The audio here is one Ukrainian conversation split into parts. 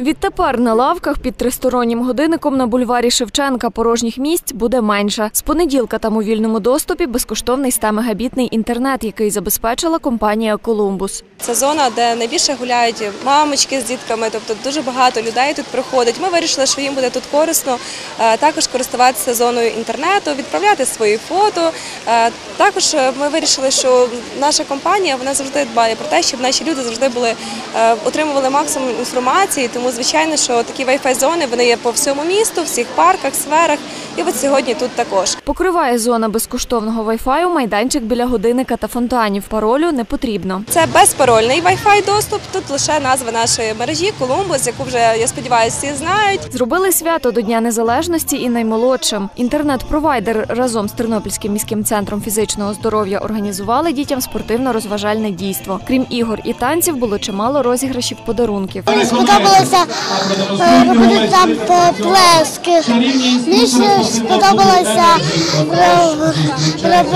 Відтепер на лавках під тристороннім годинником на бульварі Шевченка порожніх місць буде менше. З понеділка там у вільному доступі безкоштовний 100-мегабітний інтернет, який забезпечила компанія Колумбус. Це зона, де найбільше гуляють мамочки з дітками, тобто дуже багато людей тут приходить. Ми вирішили, що їм буде тут корисно е, також користуватися зоною інтернету, відправляти свої фото. Е, Також е, ми вирішили, що наша компанія вона завжди дбає про те, щоб наші люди завжди були отримували максимум інформації. Тому звичайно, що такі Wi-Fi зони вони є по всьому місту, всіх парках, сферах. І от сьогодні тут також. Покриває зона безкоштовного вайфаю майданчик біля годинника та фонтанів. Паролю не потрібно. Це безпарольний Wi-Fi доступ. Тут лише назва нашої мережі Колумбус, яку вже я сподіваюся, всі знають. Зробили свято до Дня Незалежності і наймолодшим. Інтернет-провайдер разом з Тернопільським міським центром фізичного здоров'я організували дітям спортивно-розважальне дійство. Крім ігор і танців, було чимало розіграшів подарунків. Мені сподобалося е, робити там плески. Мені ще сподобалося е,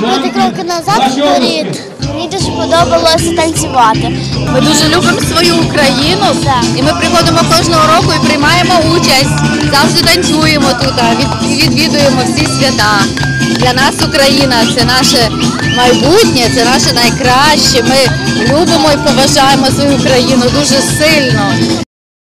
робити кроки назад вперед. Мені дуже сподобалося танцювати. Ми дуже любимо свою Україну і ми приходимо кожного року і приймаємо участь. Завжди танцюємо тут, відвідуємо всі свята. Для нас Україна це наше майбутнє, це наше найкраще. Ми любимо і поважаємо свою країну дуже сильно.